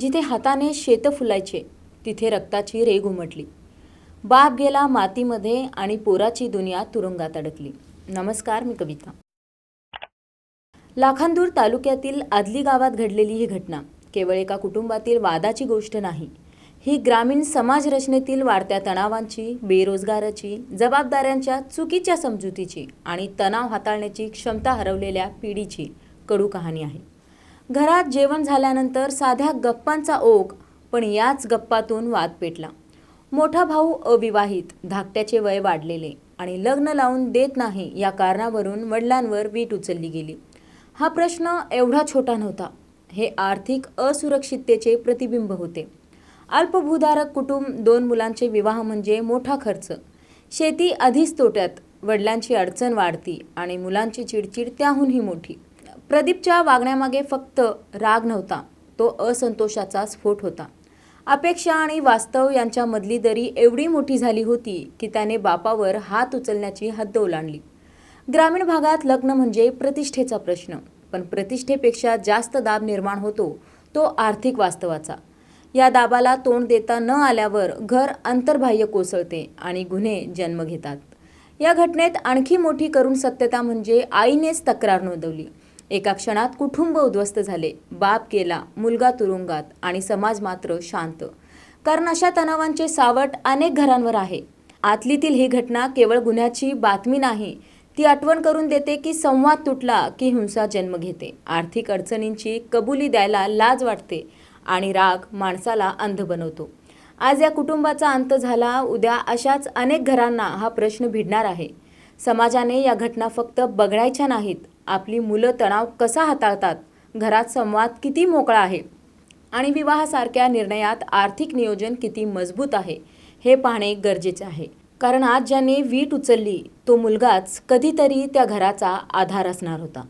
जिथे हाताने शेतं फुलायचे तिथे रक्ताची रेग उमटली. बाप गेला मातीमध्ये आणि पोराची दुनिया तुरुंगात अडकली. नमस्कार मी कविता. लाखांदूर तालुक्यातील आदली गावात घडलेली ही घटना केवळ एका कुटुंबातील वादाची गोष्ट नाही. ही ग्रामीण समाज रचनेतील वाढत्या तणावांची बेरोजगाराची जबाबदाऱ्यांच्या चुकीच्या समजुतीची आणि तणाव हाताळण्याची क्षमता हरवलेल्या पिढीची कडू कहाणी आहे. घरात जेवण झाल्यानंतर साध्या गप्पांचा ओघ पण याच गप्पातून वाद पेटला. मोठा भाऊ अविवाहित धाकट्याचे वय वाढलेले आणि लग्न लावून देत नाही या कारणावरून वडिलांवर वीट उचलली गेली. हा प्रश्न एवढा छोटा नव्हता. हे आर्थिक असुरक्षिततेचे प्रतिबिंब होते. अल्पभूधारक कुटुंब दोन मुलांचे विवाह म्हणजे मोठा खर्च. शेती आधीच तोट्यात वडिलांची अडचण वाढती आणि मुलांची चिडचिड त्याहूनही मोठी. प्रदीपच्या वागण्यामागे फक्त राग नव्हता. तो असंतोषाचा स्फोट होता. अपेक्षा आणि वास्तव यांच्या मधली दरी एवढी मोठी झाली होती की त्याने बापावर हात उचलण्याची हद्द ओलांडली. ग्रामीण भागात लग्न म्हणजे प्रतिष्ठेचा प्रश्न पण प्रतिष्ठेपेक्षा जास्त दाब निर्माण होतो तो आर्थिक वास्तवाचा. या दाबाला तोंड देता न आल्यावर घर अंतर्बाह्य कोसळते आणि गुन्हे जन्म घेतात. या घटनेत आणखी मोठी करून सत्यता म्हणजे आईनेच तक्रार नोंदवली. एका क्षणात कुटुंब उद्ध्वस्त झाले. बाप गेला मुलगा तुरुंगात आणि समाज मात्र शांत. कारण अशा तणावांचे सावट अनेक घरांवर आहे. आतलीतील ही घटना केवळ गुन्ह्याची बातमी नाही ती आठवण करून देते की संवाद तुटला की हिंसा जन्म घेते. आर्थिक अडचणींची कबुली द्यायला लाज वाटते आणि राग माणसाला अंध बनवतो. आज या कुटुंबाचा अंत झाला उद्या अशाच अनेक घरांना हा प्रश्न भिडणार आहे. समाजाने या घटना फक्त बघायच्या नाहीत आपली मुलं तणाव कसा हाताळतात? घरात संवाद किती मोकळा आहे? आणि विवाहासारख्या निर्णयात आर्थिक नियोजन किती मजबूत आहे? हे पाहणे गरजेचे आहे. कारण आज ज्याने वीट उचलली तो मुलगाच कधीतरी त्या घराचा आधार असणार होता.